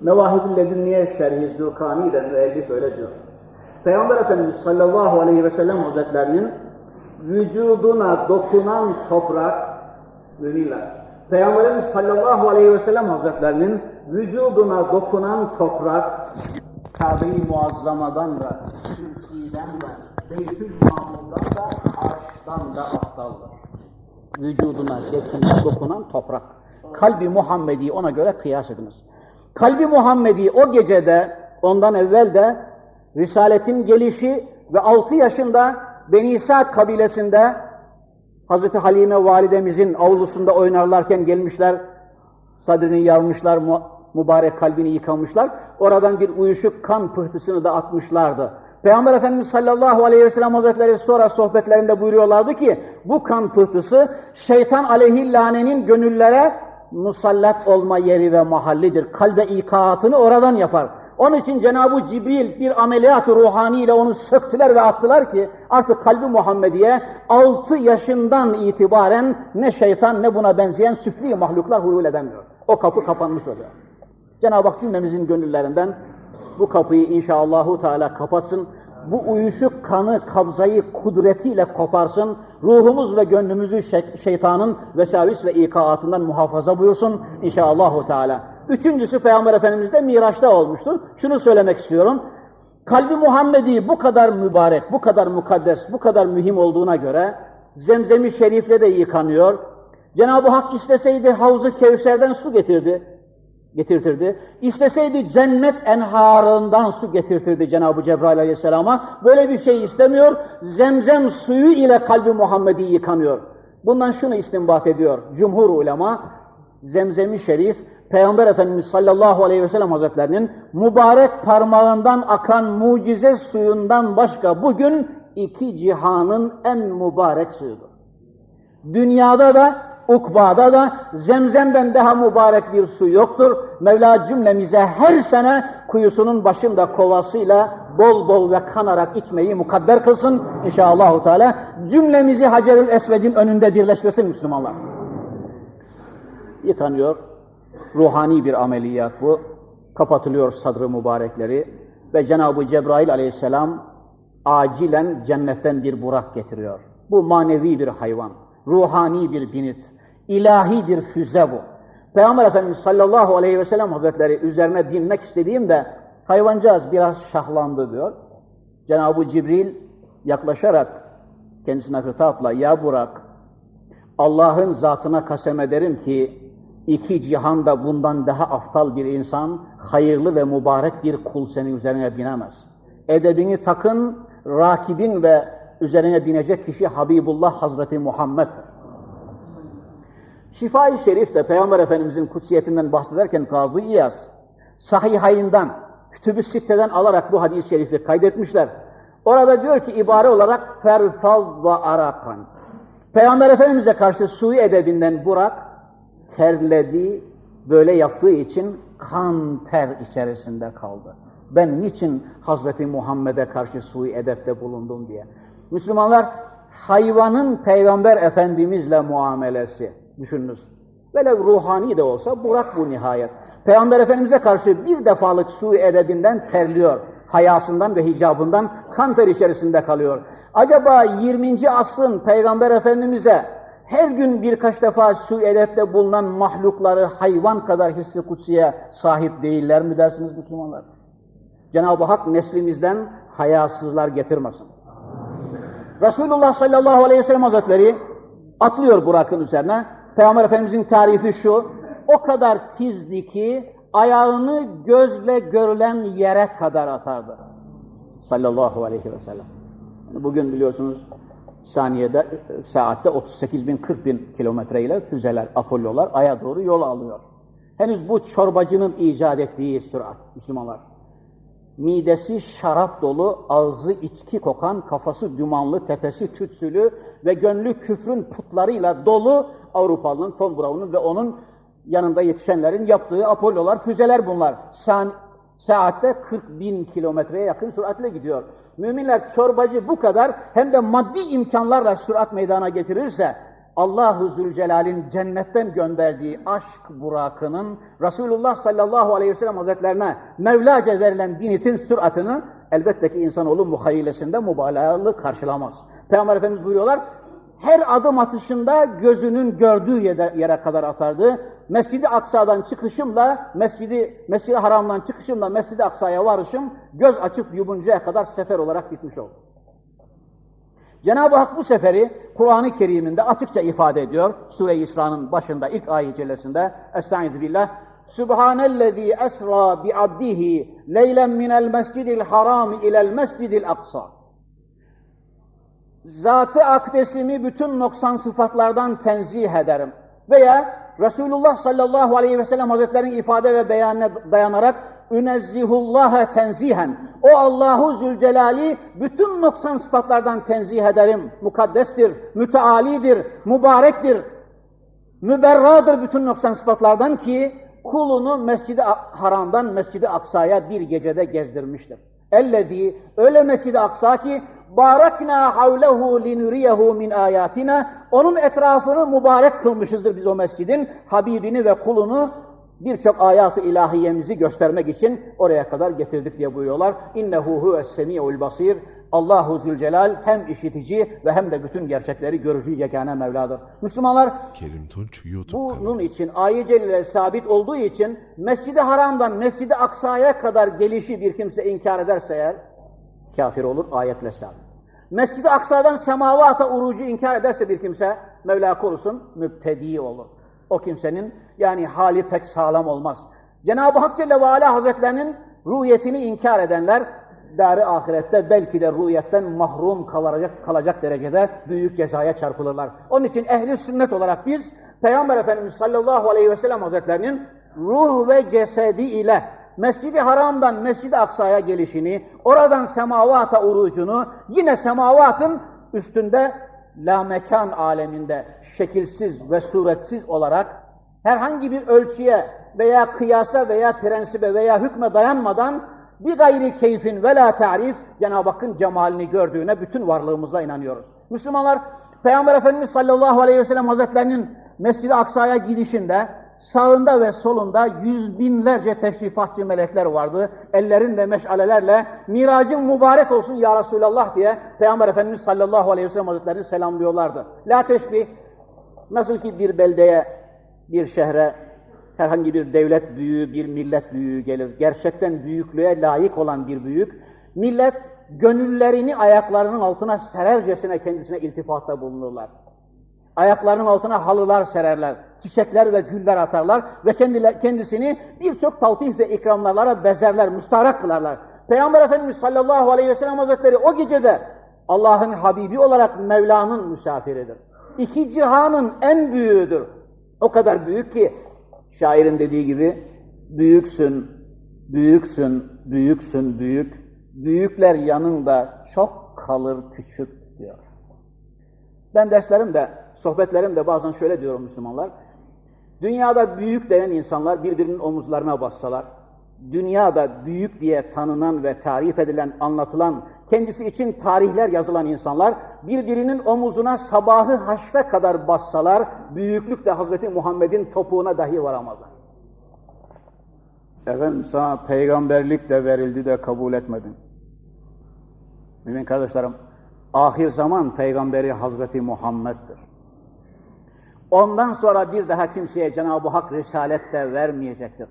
Mevahib-i Ledünniye Şerhi Zürkani de müellif öyle diyor. Peygamber Efendimiz sallallahu aleyhi ve sellem hazretlerinin vücuduna dokunan toprak, müminler, Peygamberimiz sallallahu aleyhi ve sellem hazretlerinin vücuduna dokunan toprak, Kabe-i Muazzama'dan da, Kürsi'den de, Beytül Mamur'dan da, Arş'tan da aftaldır. Vücuduna dokunan toprak. Kalbi Muhammedi ona göre kıyas ediniz. Kalbi Muhammedi o gecede, ondan evvel de Risaletin gelişi ve 6 yaşında Beni Sa'd kabilesinde Hazreti Halime validemizin avlusunda oynarlarken gelmişler, sadrini yarmışlar, mübarek kalbini yıkamışlar. Oradan bir uyuşuk kan pıhtısını da atmışlardı. Peygamber Efendimiz sallallahu aleyhi ve sellem hazretleri sonra sohbetlerinde buyuruyorlardı ki bu kan pıhtısı şeytan aleyhillanenin gönüllere musallat olma yeri ve mahallidir. Kalbe ikaatını oradan yapar. Onun için Cenab-ı Cibril bir ameliyat-ı ruhani ile onu söktüler ve attılar ki artık kalbi Muhammediye 6 yaşından itibaren ne şeytan ne buna benzeyen süfli mahluklar hulul edemiyor. O kapı kapanmış oluyor. Cenab-ı Hak cümlemizin gönüllerinden bu kapıyı inşallahü teala kapatsın. Bu uyuşuk kanı, kabzayı kudretiyle koparsın. Ruhumuz ve gönlümüzü şeytanın vesavis ve ikaatından muhafaza buyursun inşallahü teala. Üçüncüsü Peygamber Efendimiz de Miraç'ta olmuştur. Şunu söylemek istiyorum. Kalbi Muhammedi bu kadar mübarek, bu kadar mukaddes, bu kadar mühim olduğuna göre zemzemi şerifle de yıkanıyor. Cenab-ı Hak isteseydi Havz-ı Kevser'den su getirdi, getirtirdi. İsteseydi cennet enharından su getirtirdi Cenab-ı Cebrail aleyhisselama. Böyle bir şey istemiyor. Zemzem suyu ile kalbi Muhammedi yıkanıyor. Bundan şunu istinbat ediyor. Cumhur ulema, zemzemi şerif, Peygamber Efendimiz sallallahu aleyhi ve sellem hazretlerinin mübarek parmağından akan mucize suyundan başka bugün iki cihanın en mübarek suyudur. Dünyada da ukbada da zemzemden daha mübarek bir su yoktur. Mevla cümlemize her sene kuyusunun başında kovasıyla bol bol ve kanarak içmeyi mukadder kılsın inşallahü teala. Cümlemizi Hacerül Esved'in önünde birleştirsin Müslümanlar. Yıkanıyor, ruhani bir ameliyat bu. Kapatılıyor sadrı mübarekleri ve Cenab-ı Cebrail aleyhisselam acilen cennetten bir burak getiriyor. Bu manevi bir hayvan, ruhani bir binit, ilahi bir füze bu. Peygamber Efendimiz sallallahu aleyhi ve sellem hazretleri üzerine binmek istediğimde hayvancağız biraz şahlandı diyor. Cenab-ı Cibril yaklaşarak kendisine hitapla ya Burak Allah'ın zatına kasem ederim ki İki cihanda bundan daha aftal bir insan, hayırlı ve mübarek bir kul senin üzerine binemez. Edebini takın, rakibin ve üzerine binecek kişi Habibullah Hazreti Muhammed'dir. Şifa-i Şerif de Peygamber Efendimizin kutsiyetinden bahsederken Kazı İyaz, Sahihayinden, Kütüb-ü Sitte'den alarak bu hadis-i şerifi kaydetmişler. Orada diyor ki ibare olarak ferfazla arakan. Peygamber Efendimiz'e karşı sui edebinden Burak, terledi, böyle yaptığı için kan ter içerisinde kaldı. Ben niçin Hazreti Muhammed'e karşı sui edepte bulundum diye. Müslümanlar hayvanın Peygamber Efendimizle muamelesi düşününüz. Velev ruhani de olsa Burak bu nihayet. Peygamber Efendimiz'e karşı bir defalık sui edebinden terliyor. Hayasından ve hicabından kan ter içerisinde kalıyor. Acaba 20. asrın Peygamber Efendimiz'e her gün birkaç defa su edepte bulunan mahlukları hayvan kadar hissi kutsiye sahip değiller mi dersiniz Müslümanlar? Cenab-ı Hak neslimizden hayasızlar getirmesin. Resulullah sallallahu aleyhi ve sellem hazretleri atlıyor Burak'ın üzerine. Peygamber Efendimizin tarifi şu, o kadar tizdi ki ayağını gözle görülen yere kadar atardı. Sallallahu aleyhi ve sellem. Bugün biliyorsunuz saniyede, saatte 38 bin, 40 bin kilometre ile füzeler, Apollo'lar aya doğru yol alıyor. Henüz bu çorbacının icat ettiği sürat, Müslümanlar. Midesi şarap dolu, ağzı içki kokan, kafası dumanlı, tepesi tütsülü ve gönlü küfrün putlarıyla dolu Avrupalı'nın, Tom Brown'un ve onun yanında yetişenlerin yaptığı Apollo'lar, füzeler bunlar. San saatte 40 bin kilometreye yakın süratle gidiyor. Müminler çorbacı bu kadar hem de maddi imkanlarla sürat meydana getirirse Allahu Zülcelal'in cennetten gönderdiği aşk burakının Resulullah sallallahu aleyhi ve sellem hazretlerine Mevlaca verilen binitin süratını elbette ki insanoğlu muhayyilesinde mübalağalı karşılamaz. Peygamber Efendimiz buyuruyorlar, her adım atışında gözünün gördüğü yere, kadar atardı. Mescid-i Aksa'dan çıkışımla, Mescid-i Mescid Haram'dan çıkışımla Mescid-i Aksa'ya varışım göz açıp yumuncaya kadar sefer olarak bitmiş oldu. Cenab-ı Hak bu seferi Kur'an-ı Kerim'inde açıkça ifade ediyor. Sure-i İsra'nın başında ilk ayet cellesinde Estaizu billah Subhanellezî esra bi abdihi leylen minel mescidil haram ilel mescidil aksa Zat-ı akdesimi bütün noksan sıfatlardan tenzih ederim. Veya Resulullah sallallahu aleyhi ve sellem hazretlerinin ifade ve beyanına dayanarak ünezzihullâhe tenzihen. O Allahu Zülcelali bütün noksan sıfatlardan tenzih ederim. Mukaddestir, mütealidir, mübarektir. Müberradır bütün noksan sıfatlardan ki kulunu Mescid-i Haram'dan Mescid-i Aksa'ya bir gecede gezdirmiştir. Ellezî öyle Mescid-i Aksa ki barakna havlehu linuriyehu min ayatina onun etrafını mübarek kılmışızdır biz o mescidin Habibini ve kulunu birçok ayat-ı ilahiyemizi göstermek için oraya kadar getirdik diye buyuruyorlar. İnnehu huves semi'ul basir. Allahu Zülcelal hem işitici ve hem de bütün gerçekleri görücü yegane Mevladır. Müslümanlar Kerim Tunç YouTube bunun kanalı. için ayet celile sabit olduğu için Mescid-i Haram'dan Mescid-i Aksa'ya kadar gelişi bir kimse inkar ederse eğer kafir olur ayetle sabit. Mescid-i Aksa'dan semavata urucu inkar ederse bir kimse Mevla korusun müptedi olur. O kimsenin yani hali pek sağlam olmaz. Cenab-ı Hak Celle ve Ala Hazretlerinin ruhiyetini inkar edenler dar ahirette belki de ruhiyetten mahrum kalacak, kalacak derecede büyük cezaya çarpılırlar. Onun için ehli sünnet olarak biz Peygamber Efendimiz sallallahu aleyhi ve sellem hazretlerinin ruh ve cesedi ile Mescid-i Haram'dan Mescid-i Aksa'ya gelişini, oradan semavata urucunu, yine semavatın üstünde la mekan aleminde şekilsiz ve suretsiz olarak herhangi bir ölçüye veya kıyasa veya prensibe veya hükme dayanmadan bir gayri keyfin ve la tarif Cenab-ı Hakk'ın cemalini gördüğüne bütün varlığımızla inanıyoruz. Müslümanlar Peygamber Efendimiz sallallahu aleyhi ve sellem hazretlerinin Mescid-i Aksa'ya gidişinde sağında ve solunda yüz binlerce teşrifatçı melekler vardı. Ellerinde meşalelerle miracın mübarek olsun ya Resulallah diye Peygamber Efendimiz sallallahu aleyhi ve sellem hazretlerini selamlıyorlardı. La teşbih nasıl ki bir beldeye, bir şehre herhangi bir devlet büyüğü, bir millet büyüğü gelir. Gerçekten büyüklüğe layık olan bir büyük. Millet gönüllerini ayaklarının altına serercesine kendisine iltifatta bulunurlar. Ayaklarının altına halılar sererler, çiçekler ve güller atarlar ve kendiler, kendisini birçok taltif ve ikramlarla bezerler, müstarak kılarlar. Peygamber Efendimiz sallallahu aleyhi ve sellem hazretleri o gecede Allah'ın Habibi olarak Mevla'nın misafiridir. İki cihanın en büyüğüdür. O kadar büyük ki şairin dediği gibi büyüksün, büyüksün, büyüksün, büyük. Büyükler yanında çok kalır küçük diyor. Ben derslerimde, sohbetlerimde bazen şöyle diyorum Müslümanlar. Dünyada büyük denen insanlar birbirinin omuzlarına bassalar, dünyada büyük diye tanınan ve tarif edilen, anlatılan, kendisi için tarihler yazılan insanlar birbirinin omuzuna sabahı haşfe kadar bassalar, büyüklük de Hazreti Muhammed'in topuğuna dahi varamazlar. Efendim sana peygamberlik de verildi de kabul etmedin. Mümin kardeşlerim, ahir zaman peygamberi Hazreti Muhammed'dir. Ondan sonra bir daha kimseye Cenab-ı Hak risalet de vermeyecektir.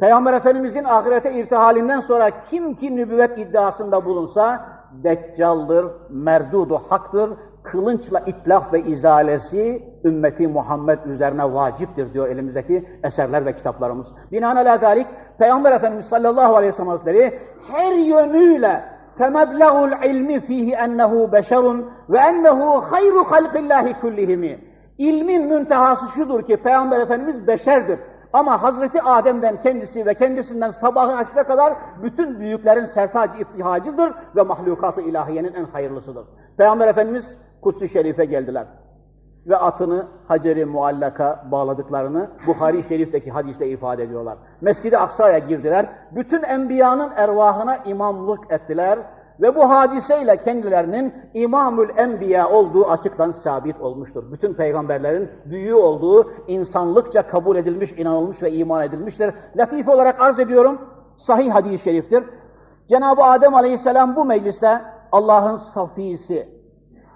Peygamber Efendimizin ahirete irtihalinden sonra kim ki nübüvvet iddiasında bulunsa, deccaldır, merdudu haktır, kılınçla itlaf ve izalesi ümmeti Muhammed üzerine vaciptir diyor elimizdeki eserler ve kitaplarımız. Binaenalâ zalik Peygamber Efendimiz sallallahu aleyhi ve sellem Hazretleri her yönüyle femeblagul ilmi fihi ennehu beşerun ve ennehu hayru halkillahi kullihimi. İlmin müntehası şudur ki Peygamber Efendimiz beşerdir. Ama Hazreti Adem'den kendisi ve kendisinden sabahı aşre kadar bütün büyüklerin sertacı iftihacıdır ve mahlukatı ilahiyenin en hayırlısıdır. Peygamber Efendimiz Kutsu Şerif'e geldiler. Ve atını Hacer-i Muallaka bağladıklarını Buhari Şerif'teki hadiste ifade ediyorlar. Mescid-i Aksa'ya girdiler. Bütün enbiyanın ervahına imamlık ettiler. Ve bu hadiseyle kendilerinin İmamül Enbiya olduğu açıktan sabit olmuştur. Bütün peygamberlerin büyüğü olduğu insanlıkça kabul edilmiş, inanılmış ve iman edilmiştir. Latife olarak arz ediyorum, sahih hadis-i şeriftir. Cenab-ı Adem Aleyhisselam bu mecliste Allah'ın safisi,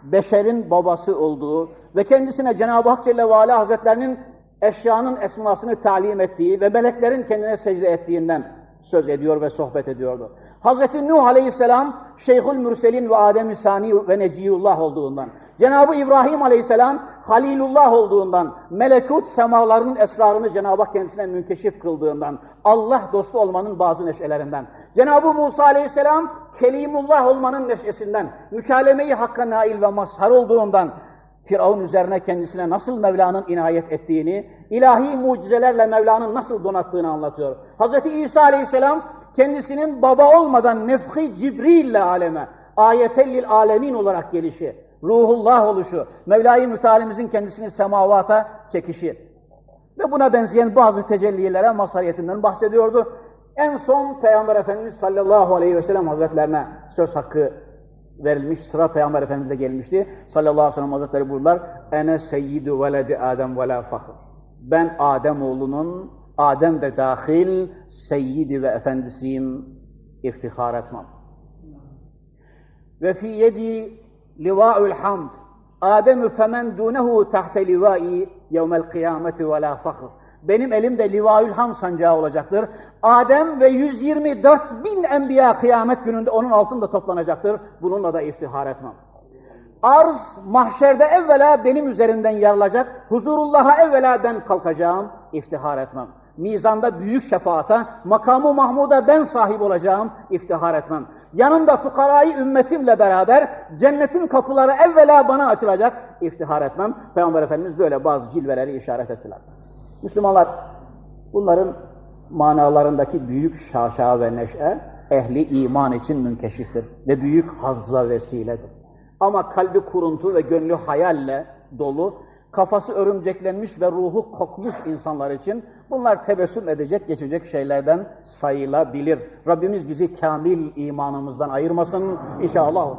beşerin babası olduğu ve kendisine Cenab-ı Hak Celle ve Ala Hazretlerinin eşyanın esmasını talim ettiği ve meleklerin kendine secde ettiğinden söz ediyor ve sohbet ediyordu. Hazreti Nuh Aleyhisselam Şeyhül Mürselin ve Adem-i Sani ve Neciyullah olduğundan, Cenab-ı İbrahim Aleyhisselam Halilullah olduğundan, melekut semalarının esrarını Cenab-ı kendisine münkeşif kıldığından, Allah dostu olmanın bazı neşelerinden, Cenab-ı Musa Aleyhisselam Kelimullah olmanın neşesinden, mükalemeyi hakka nail ve mazhar olduğundan, Firavun üzerine kendisine nasıl Mevla'nın inayet ettiğini, ilahi mucizelerle Mevla'nın nasıl donattığını anlatıyor. Hz. İsa Aleyhisselam kendisinin baba olmadan nefhi Cibril aleme, ayetellil alemin olarak gelişi, ruhullah oluşu, Mevla-i Mütealimizin kendisini semavata çekişi ve buna benzeyen bazı tecellilere mazhariyetinden bahsediyordu. En son Peygamber Efendimiz sallallahu aleyhi ve sellem hazretlerine söz hakkı verilmiş, sıra Peygamber Efendimiz'e gelmişti. Sallallahu aleyhi ve sellem hazretleri buyurdular, Ene seyyidu veledi Adem ve la. Ben Adem oğlunun, Adem de dahil, seyyidi ve efendisiyim, iftihar etmem. Ve fi yedi liva'ul hamd. Ademü femen dunehu tahte livai yevmel kıyameti ve la fakir. Benim elimde livaül ham sancağı olacaktır. Adem ve 124 bin enbiya kıyamet gününde onun altında toplanacaktır. Bununla da iftihar etmem. Arz mahşerde evvela benim üzerimden yarılacak. Huzurullah'a evvela ben kalkacağım. iftihar etmem. Mizanda büyük şefaata, makamı Mahmud'a ben sahip olacağım, iftihar etmem. Yanımda fukarayı ümmetimle beraber cennetin kapıları evvela bana açılacak, iftihar etmem. Peygamber Efendimiz böyle bazı cilveleri işaret ettiler. Müslümanlar, bunların manalarındaki büyük şaşa ve neşe, ehli iman için münkeşiftir ve büyük hazza vesiledir. Ama kalbi kuruntu ve gönlü hayalle dolu, kafası örümceklenmiş ve ruhu kokmuş insanlar için bunlar tebessüm edecek, geçecek şeylerden sayılabilir. Rabbimiz bizi kamil imanımızdan ayırmasın inşallah.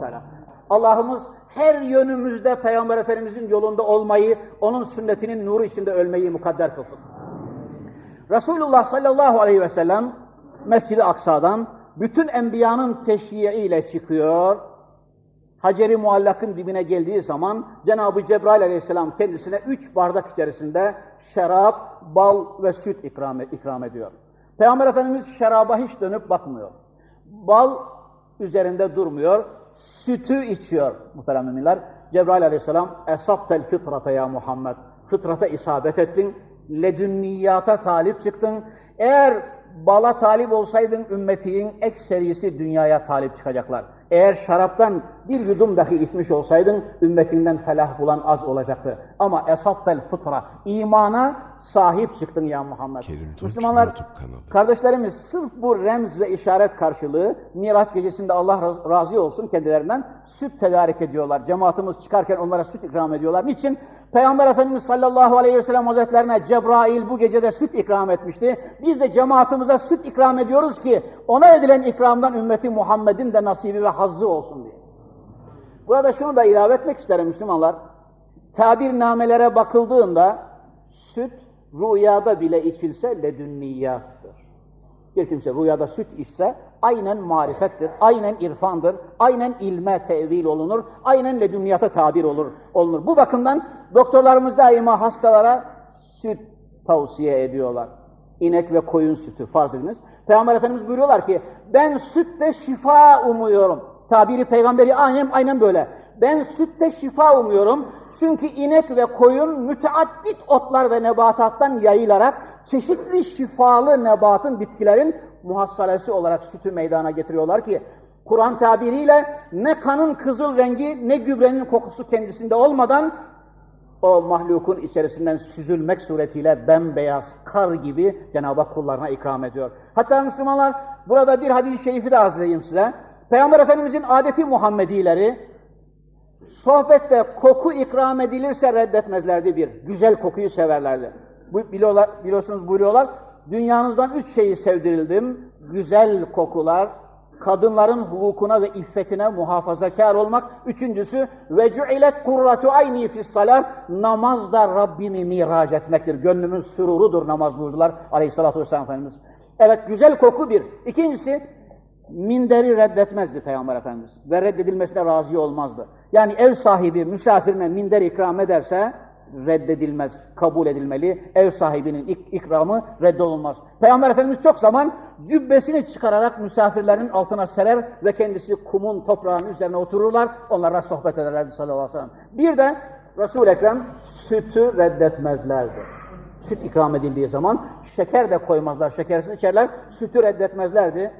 Allah'ımız her yönümüzde Peygamber Efendimizin yolunda olmayı, onun sünnetinin nuru içinde ölmeyi mukadder kılsın. Resulullah sallallahu aleyhi ve sellem Mescid-i Aksa'dan bütün enbiyanın teşhiye çıkıyor. Hacer-i Muallak'ın dibine geldiği zaman Cenab-ı Cebrail aleyhisselam kendisine üç bardak içerisinde şarap, bal ve süt ikram, ikram ediyor. Peygamber Efendimiz şaraba hiç dönüp bakmıyor. Bal üzerinde durmuyor sütü içiyor muhterem müminler. Cebrail aleyhisselam esabtel fıtrata ya Muhammed. Fıtrata isabet ettin, ledünniyata talip çıktın. Eğer bala talip olsaydın ümmetinin ekserisi dünyaya talip çıkacaklar. Eğer şaraptan bir yudum dahi içmiş olsaydın ümmetinden felah bulan az olacaktı. Ama esabtel fıtra, imana sahip çıktın ya Muhammed. Müslümanlar, kardeşlerimiz sırf bu remz ve işaret karşılığı Miraç gecesinde Allah razı olsun kendilerinden süt tedarik ediyorlar. Cemaatimiz çıkarken onlara süt ikram ediyorlar. Niçin? Peygamber Efendimiz sallallahu aleyhi ve sellem hazretlerine Cebrail bu gecede süt ikram etmişti. Biz de cemaatimize süt ikram ediyoruz ki ona edilen ikramdan ümmeti Muhammed'in de nasibi ve hazzı olsun diye. Burada şunu da ilave etmek isterim Müslümanlar. Tabirnamelere bakıldığında süt rüyada bile içilse ledünniyattır. Bir kimse rüyada süt içse aynen marifettir, aynen irfandır, aynen ilme tevil olunur, aynen ledünniyata tabir olur, olunur. Bu bakımdan doktorlarımız daima hastalara süt tavsiye ediyorlar. İnek ve koyun sütü farz ediniz. Peygamber Efendimiz buyuruyorlar ki ben sütte şifa umuyorum. Tabiri peygamberi aynen, aynen böyle. Ben sütte şifa umuyorum. Çünkü inek ve koyun müteaddit otlar ve nebatattan yayılarak çeşitli şifalı nebatın, bitkilerin muhassalesi olarak sütü meydana getiriyorlar ki Kur'an tabiriyle ne kanın kızıl rengi ne gübrenin kokusu kendisinde olmadan o mahlukun içerisinden süzülmek suretiyle bembeyaz kar gibi Cenab-ı Hak kullarına ikram ediyor. Hatta Müslümanlar burada bir hadis-i şerifi de arz edeyim size. Peygamber Efendimizin adeti Muhammedileri sohbette koku ikram edilirse reddetmezlerdi bir. Güzel kokuyu severlerdi. Bu, biliyorlar, biliyorsunuz buyuruyorlar. Dünyanızdan üç şeyi sevdirildim. Güzel kokular, kadınların hukukuna ve iffetine muhafazakar olmak. Üçüncüsü ve cu'ilet kurratu ayni fis salat namazda Rabbimi miraç etmektir. Gönlümün sürurudur namaz buyurdular aleyhissalatü vesselam Efendimiz. Evet güzel koku bir. İkincisi minderi reddetmezdi Peygamber Efendimiz ve reddedilmesine razı olmazdı. Yani ev sahibi misafirine minder ikram ederse reddedilmez, kabul edilmeli. Ev sahibinin ik ikramı reddolunmaz. Peygamber Efendimiz çok zaman cübbesini çıkararak misafirlerin altına serer ve kendisi kumun toprağın üzerine otururlar. Onlara sohbet ederlerdi sallallahu aleyhi ve sellem. Bir de Resul-i Ekrem sütü reddetmezlerdi. Süt ikram edildiği zaman şeker de koymazlar, şekersiz içerler, sütü reddetmezlerdi.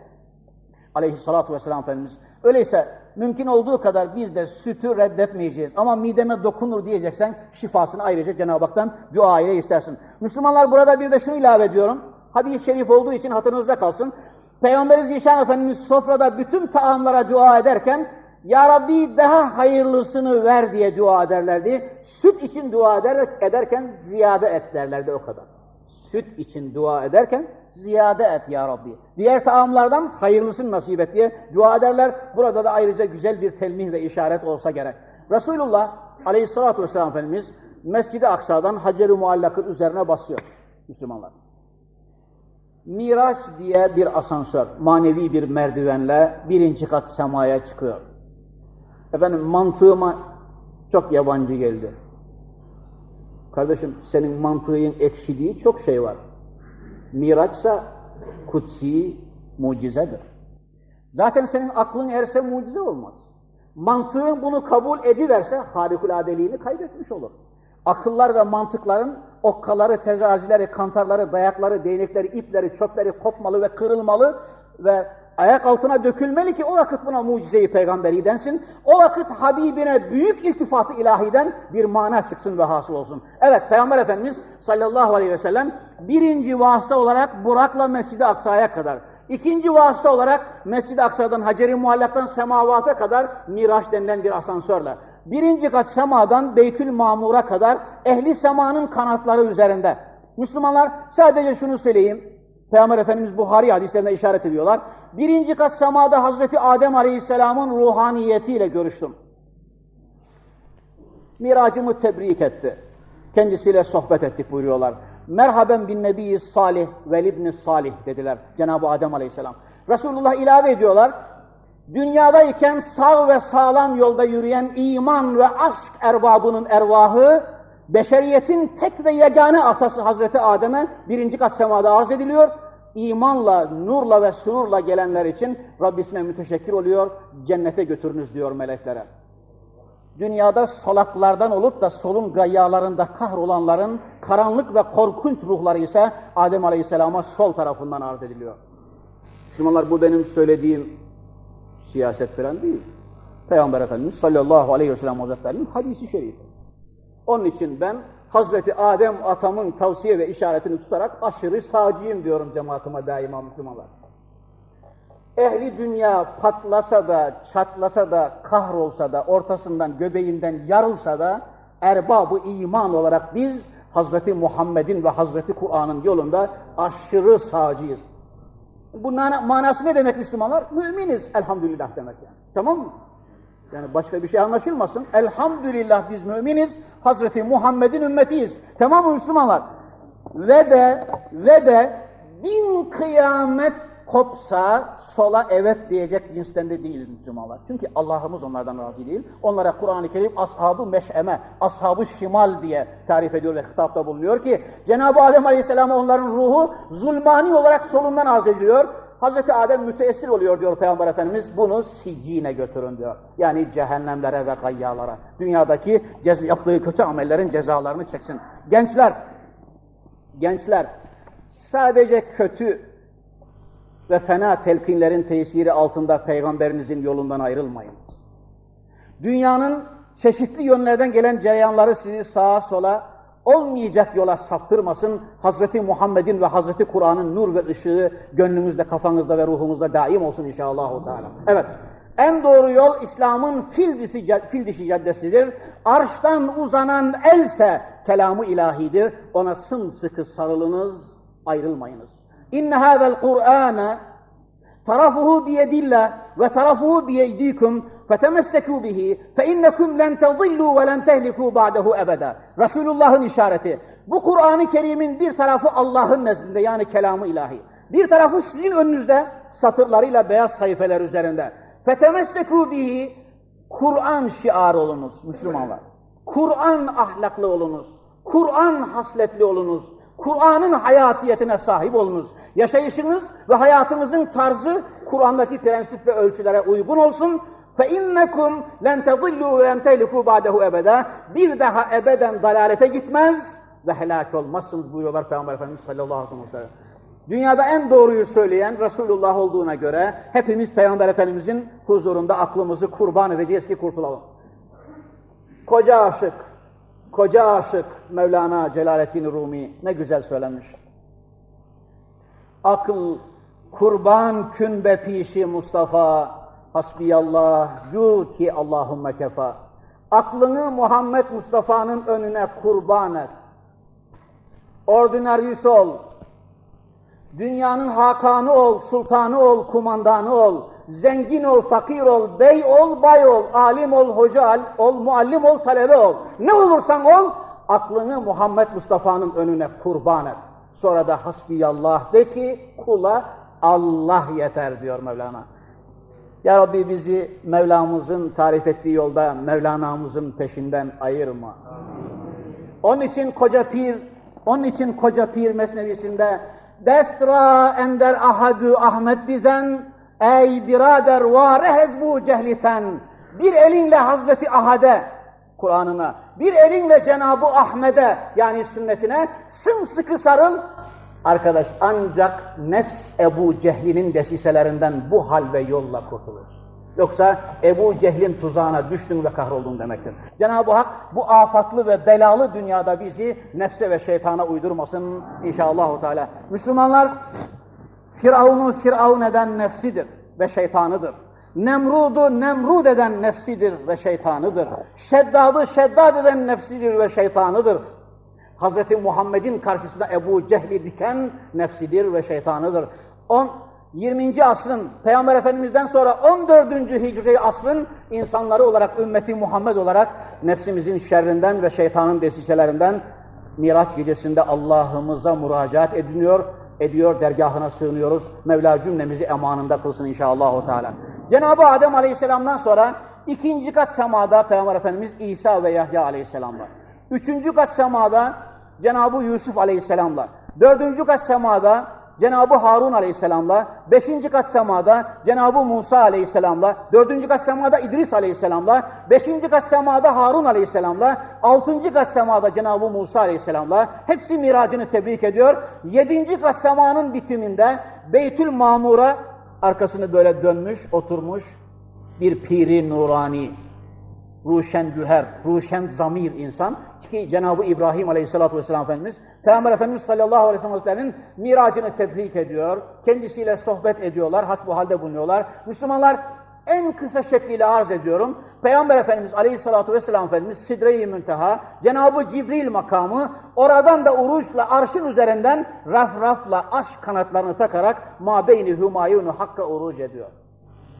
Aleyhissalatu vesselam Efendimiz. Öyleyse mümkün olduğu kadar biz de sütü reddetmeyeceğiz. Ama mideme dokunur diyeceksen şifasını ayrıca Cenab-ı Hak'tan dua ile istersin. Müslümanlar burada bir de şunu ilave ediyorum. Hadis-i şerif olduğu için hatırınızda kalsın. Peygamberi Zişan Efendimiz sofrada bütün taamlara dua ederken Ya Rabbi daha hayırlısını ver diye dua ederlerdi. Süt için dua eder, ederken ziyade et derlerdi o kadar. Süt için dua ederken ziyade et ya Rabbi. Diğer taamlardan hayırlısını nasip et diye dua ederler. Burada da ayrıca güzel bir telmih ve işaret olsa gerek. Resulullah aleyhissalatü vesselam Efendimiz Mescid-i Aksa'dan Hacer-i Muallak'ın üzerine basıyor Müslümanlar. Miraç diye bir asansör, manevi bir merdivenle birinci kat semaya çıkıyor. Efendim mantığıma çok yabancı geldi. Kardeşim senin mantığın ekşidiği çok şey var. Miraçsa kutsi mucizedir. Zaten senin aklın erse mucize olmaz. Mantığın bunu kabul ediverse harikuladeliğini kaybetmiş olur. Akıllar ve mantıkların okkaları, terazileri, kantarları, dayakları, değnekleri, ipleri, çöpleri kopmalı ve kırılmalı ve ayak altına dökülmeli ki o vakit buna mucizeyi peygamberi densin. O vakit Habibine büyük iltifatı ilahiden bir mana çıksın ve hasıl olsun. Evet Peygamber Efendimiz sallallahu aleyhi ve sellem birinci vasıta olarak Burak'la Mescid-i Aksa'ya kadar, ikinci vasıta olarak Mescid-i Aksa'dan Hacer-i Muallak'tan semavata kadar Miraç denilen bir asansörle, birinci kat semadan Beytül Mamur'a kadar ehli semanın kanatları üzerinde. Müslümanlar sadece şunu söyleyeyim, Peygamber Efendimiz Buhari hadislerinde işaret ediyorlar. Birinci kat semada Hazreti Adem Aleyhisselam'ın ruhaniyetiyle görüştüm. Miracımı tebrik etti. Kendisiyle sohbet ettik buyuruyorlar. Merhaben bin Nebi Salih ve İbni Salih dediler Cenab-ı Adem Aleyhisselam. Resulullah ilave ediyorlar. Dünyadayken sağ ve sağlam yolda yürüyen iman ve aşk erbabının ervahı beşeriyetin tek ve yegane atası Hazreti Adem'e birinci kat semada arz ediliyor. İmanla, nurla ve sururla gelenler için Rabbisine müteşekkir oluyor, cennete götürünüz diyor meleklere. Dünyada salaklardan olup da solun gayyalarında kahrolanların karanlık ve korkunç ruhları ise Adem Aleyhisselam'a sol tarafından arz ediliyor. Müslümanlar bu benim söylediğim siyaset falan değil. Peygamber Efendimiz sallallahu aleyhi ve sellem hazretlerinin hadisi şerifi. Onun için ben Hazreti Adem atamın tavsiye ve işaretini tutarak aşırı sağcıyım diyorum cemaatime daima Müslümanlar. Ehli dünya patlasa da, çatlasa da, kahrolsa da, ortasından, göbeğinden yarılsa da, erbabı iman olarak biz Hazreti Muhammed'in ve Hazreti Kur'an'ın yolunda aşırı sağcıyız. Bu manası ne demek Müslümanlar? Müminiz elhamdülillah demek yani. Tamam mı? Yani başka bir şey anlaşılmasın. Elhamdülillah biz müminiz, Hazreti Muhammed'in ümmetiyiz. Tamam mı Müslümanlar? Ve de, ve de bin kıyamet kopsa sola evet diyecek cinsten de değiliz Müslümanlar. Çünkü Allah'ımız onlardan razı değil. Onlara Kur'an-ı Kerim ashab-ı meş'eme, ashab-ı şimal diye tarif ediyor ve hitapta bulunuyor ki Cenab-ı Adem Aleyhisselam'a onların ruhu zulmani olarak solundan arz ediliyor. Hazreti Adem müteessir oluyor diyor Peygamber Efendimiz. Bunu sicine götürün diyor. Yani cehennemlere ve gayyalara. Dünyadaki yaptığı kötü amellerin cezalarını çeksin. Gençler, gençler sadece kötü ve fena telkinlerin tesiri altında Peygamberimizin yolundan ayrılmayınız. Dünyanın çeşitli yönlerden gelen cereyanları sizi sağa sola olmayacak yola saptırmasın. Hazreti Muhammed'in ve Hazreti Kur'an'ın nur ve ışığı gönlünüzde, kafanızda ve ruhunuzda daim olsun inşallah. Evet. En doğru yol İslam'ın fil dişi, fil dişi caddesidir. Arştan uzanan else kelamı ilahidir. Ona sımsıkı sarılınız, ayrılmayınız. İnne hâzel Kur'âne tarafuhu biyedillah ve tarafuhu biyeydikum fetemessekû bihi fe innekum len tezillû ve len tehlikû ba'dehu ebeda. Resulullah'ın işareti. Bu Kur'an-ı Kerim'in bir tarafı Allah'ın nezdinde yani kelamı ilahi. Bir tarafı sizin önünüzde satırlarıyla beyaz sayfeler üzerinde. Fetemessekû bihi Kur'an şiar olunuz Müslümanlar. Kur'an ahlaklı olunuz. Kur'an hasletli olunuz. Kur'an'ın hayatiyetine sahip olunuz. Yaşayışınız ve hayatınızın tarzı Kur'an'daki prensip ve ölçülere uygun olsun. فَاِنَّكُمْ لَنْ تَضِلُّوا وَلَنْ تَهْلِكُوا بَعْدَهُ ebeda. Bir daha ebeden dalalete gitmez ve helak olmazsınız buyuruyorlar Peygamber Efendimiz sallallahu aleyhi ve sellem. Dünyada en doğruyu söyleyen Resulullah olduğuna göre hepimiz Peygamber Efendimizin huzurunda aklımızı kurban edeceğiz ki kurtulalım. Koca aşık, koca aşık Mevlana Celaleddin Rumi ne güzel söylemiş. Akıl kurban kün pişi Mustafa hasbiyallah yuti Allahümme kefa. Aklını Muhammed Mustafa'nın önüne kurban et. Ordinaryüs ol. Dünyanın hakanı ol, sultanı ol, kumandanı ol. Zengin ol, fakir ol, bey ol, bay ol, alim ol, hoca ol, muallim ol, talebe ol. Ne olursan ol, aklını Muhammed Mustafa'nın önüne kurban et. Sonra da hasbiyallah de ki kula Allah yeter diyor Mevlana. Ya Rabbi bizi Mevlamızın tarif ettiği yolda Mevlana'mızın peşinden ayırma. Onun için koca pir, onun için koca pir mesnevisinde Destra ender ahadü Ahmet bizen ey birader varehez bu cehliten bir elinle Hazreti Ahad'e Kur'an'ına bir elinle Cenab-ı Ahmet'e yani sünnetine sımsıkı sarıl arkadaş ancak nefs Ebu Cehli'nin desiselerinden bu hal ve yolla kurtulur. Yoksa Ebu Cehil'in tuzağına düştün ve kahroldun demektir. Cenab-ı Hak bu afatlı ve belalı dünyada bizi nefse ve şeytana uydurmasın inşallah. Müslümanlar Firavun'u Firavun eden nefsidir ve şeytanıdır. Nemrud'u Nemrud eden nefsidir ve şeytanıdır. Şeddad'ı Şeddad eden nefsidir ve şeytanıdır. Hz. Muhammed'in karşısında Ebu Cehli diken nefsidir ve şeytanıdır. On, 20. asrın, Peygamber Efendimiz'den sonra 14. Hicri asrın insanları olarak, ümmeti Muhammed olarak nefsimizin şerrinden ve şeytanın desiselerinden Miraç gecesinde Allah'ımıza müracaat ediniyor, ediyor, dergahına sığınıyoruz. Mevla cümlemizi emanında kılsın inşallah. Teala. Cenab-ı Adem Aleyhisselam'dan sonra ikinci kat semada Peygamber Efendimiz İsa ve Yahya Aleyhisselam var. Üçüncü kat semada Cenab-ı Yusuf Aleyhisselam'la. Dördüncü kat semada Cenab-ı Harun Aleyhisselam'la, beşinci kat semada Cenab-ı Musa Aleyhisselam'la, dördüncü kat semada İdris Aleyhisselam'la, beşinci kat semada Harun Aleyhisselam'la, altıncı kat semada Cenab-ı Musa Aleyhisselam'la, hepsi miracını tebrik ediyor. Yedinci kat semanın bitiminde Beytül Mamur'a arkasını böyle dönmüş, oturmuş bir piri nurani, ruşen güher, ruşen zamir insan ki Cenab-ı İbrahim Aleyhisselatü Vesselam Efendimiz, Peygamber Efendimiz sallallahu aleyhi ve Hazretleri'nin miracını tebrik ediyor, kendisiyle sohbet ediyorlar, hasbuhalde bulunuyorlar. Müslümanlar en kısa şekliyle arz ediyorum. Peygamber Efendimiz Aleyhisselatü Vesselam Efendimiz Sidre-i Münteha, Cenab-ı Cibril makamı, oradan da uruçla arşın üzerinden raf rafla aşk kanatlarını takarak mabeyni hümayunu hakka uruc ediyor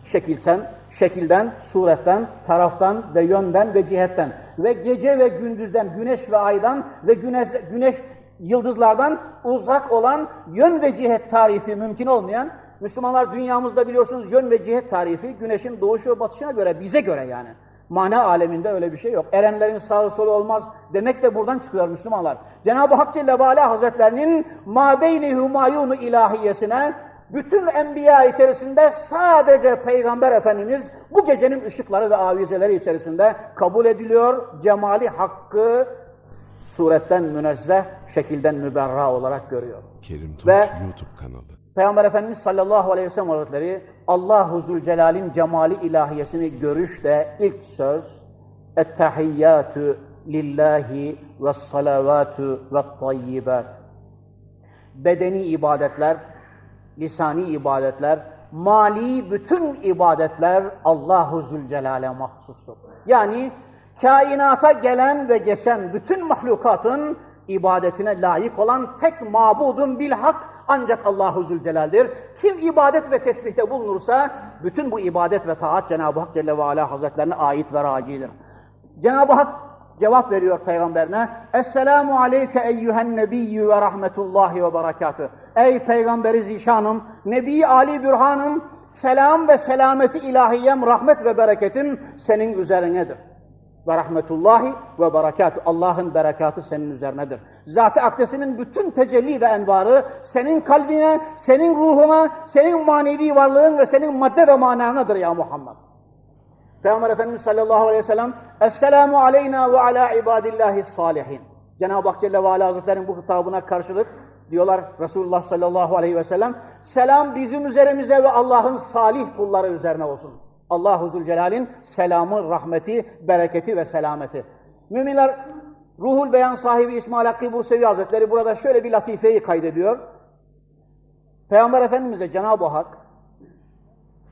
şekilsen, şekilden, suretten, taraftan ve yönden ve cihetten ve gece ve gündüzden, güneş ve aydan ve güneş, güneş yıldızlardan uzak olan yön ve cihet tarifi mümkün olmayan Müslümanlar dünyamızda biliyorsunuz yön ve cihet tarifi güneşin doğuşu ve batışına göre, bize göre yani. Mana aleminde öyle bir şey yok. Erenlerin sağı solu olmaz demek de buradan çıkıyor Müslümanlar. Cenab-ı Hak Celle ve Ala Hazretlerinin mabeyni humayunu ilahiyesine bütün enbiya içerisinde sadece Peygamber Efendimiz bu gecenin ışıkları ve avizeleri içerisinde kabul ediliyor. Cemali hakkı suretten münezzeh, şekilden müberra olarak görüyor. Kerim Tunç Ve- YouTube kanalı. Peygamber Efendimiz sallallahu aleyhi ve sellem Hazretleri Allahu Zülcelal'in cemali ilahiyesini görüşte ilk söz Ettehiyyatü lillahi ve salavatu ve tayyibat bedeni ibadetler, lisani ibadetler, mali bütün ibadetler Allahu Zülcelal'e mahsustur. Yani kainata gelen ve geçen bütün mahlukatın ibadetine layık olan tek mabudun bilhak ancak Allahu Zülcelal'dir. Kim ibadet ve tesbihte bulunursa bütün bu ibadet ve taat Cenab-ı Hak Celle ve Ala Hazretlerine ait ve racidir. Cenab-ı Hak cevap veriyor peygamberine. Esselamu aleyke eyyühen nebiyyü ve rahmetullahi ve berekatü. Ey peygamberi zişanım, Nebi Ali Bürhanım, selam ve selameti ilahiyem, rahmet ve bereketim senin üzerinedir. Ve rahmetullahi ve berekatü. Allah'ın berekatı senin üzerinedir. Zat-ı akdesinin bütün tecelli ve envarı senin kalbine, senin ruhuna, senin manevi varlığın ve senin madde ve mananadır ya Muhammed. Peygamber Efendimiz sallallahu aleyhi ve sellem Esselamu aleyna ve ala ibadillahi salihin. Cenab-ı Hak Celle ve Ala Hazretleri'nin bu hitabına karşılık diyorlar Resulullah sallallahu aleyhi ve sellem selam bizim üzerimize ve Allah'ın salih kulları üzerine olsun. Allahu Zülcelal'in selamı, rahmeti, bereketi ve selameti. Müminler Ruhul Beyan sahibi İsmail Hakkı Bursevi Hazretleri burada şöyle bir latifeyi kaydediyor. Peygamber Efendimiz'e Cenab-ı Hak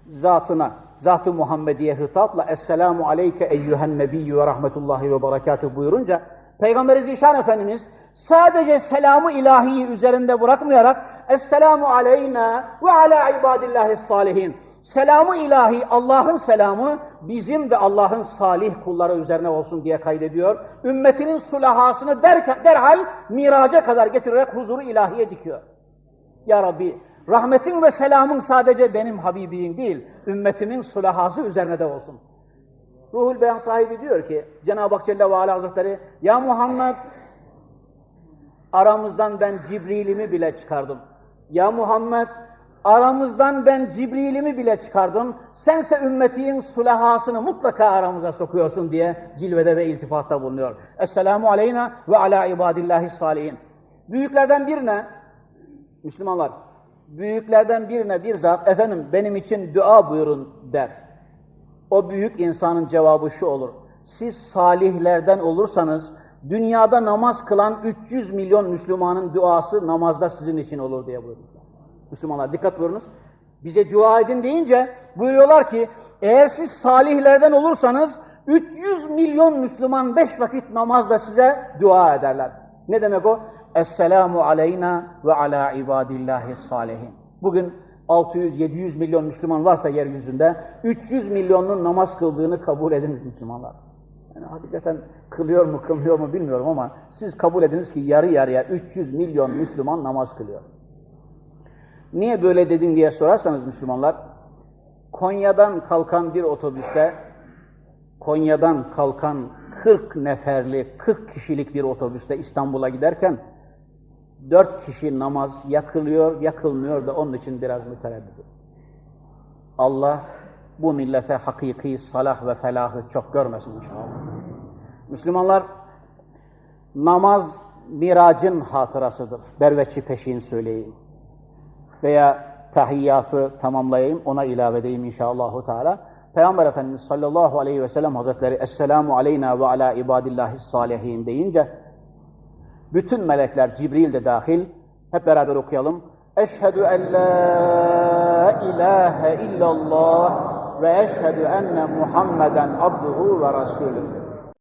zatına, Zat-ı Muhammediye hitapla Esselamu aleyke eyyühen nebiyyü ve rahmetullahi ve berekatü buyurunca Peygamber-i Zişan Efendimiz sadece selamı ilahiyi üzerinde bırakmayarak Esselamu aleyna ve ala ibadillahi salihin selamı ilahi Allah'ın selamı bizim ve Allah'ın salih kulları üzerine olsun diye kaydediyor. Ümmetinin sulahasını der, derhal miraca kadar getirerek huzuru ilahiye dikiyor. Ya Rabbi rahmetin ve selamın sadece benim Habibim değil, ümmetimin sulahası üzerine de olsun. Ruhul Beyan sahibi diyor ki, Cenab-ı Hak Celle ve Ala Hazretleri, Ya Muhammed, aramızdan ben Cibril'imi bile çıkardım. Ya Muhammed, aramızdan ben Cibril'imi bile çıkardım. Sense ümmetin sulahasını mutlaka aramıza sokuyorsun diye cilvede ve iltifatta bulunuyor. Esselamu aleyna ve ala ibadillahi salihin. Büyüklerden birine, Müslümanlar, büyüklerden birine bir zat, efendim benim için dua buyurun der. O büyük insanın cevabı şu olur. Siz salihlerden olursanız, dünyada namaz kılan 300 milyon Müslümanın duası namazda sizin için olur diye buyurmuşlar. Müslümanlar dikkat buyurunuz. Bize dua edin deyince buyuruyorlar ki, eğer siz salihlerden olursanız 300 milyon Müslüman beş vakit namazda size dua ederler. Ne demek o? Esselamu aleyna ve ala ibadillahi salihin. Bugün 600-700 milyon Müslüman varsa yeryüzünde 300 milyonun namaz kıldığını kabul ediniz Müslümanlar. Yani hakikaten kılıyor mu kılmıyor mu bilmiyorum ama siz kabul ediniz ki yarı yarıya 300 milyon Müslüman namaz kılıyor. Niye böyle dedin diye sorarsanız Müslümanlar, Konya'dan kalkan bir otobüste, Konya'dan kalkan 40 neferli, 40 kişilik bir otobüste İstanbul'a giderken, dört kişi namaz yakılıyor, yakılmıyor da onun için biraz mütereddit. Allah bu millete hakiki salah ve felahı çok görmesin inşallah. Müslümanlar, namaz miracın hatırasıdır. Berveçi peşin söyleyeyim. Veya tahiyyatı tamamlayayım, ona ilave edeyim inşallahü teala. Peygamber Efendimiz sallallahu aleyhi ve sellem hazretleri Esselamu aleyna ve ala ibadillahi salihin deyince bütün melekler, Cibril de dahil, hep beraber okuyalım. Eşhedü en la ilahe illallah ve eşhedü enne Muhammeden abduhu ve rasulüh.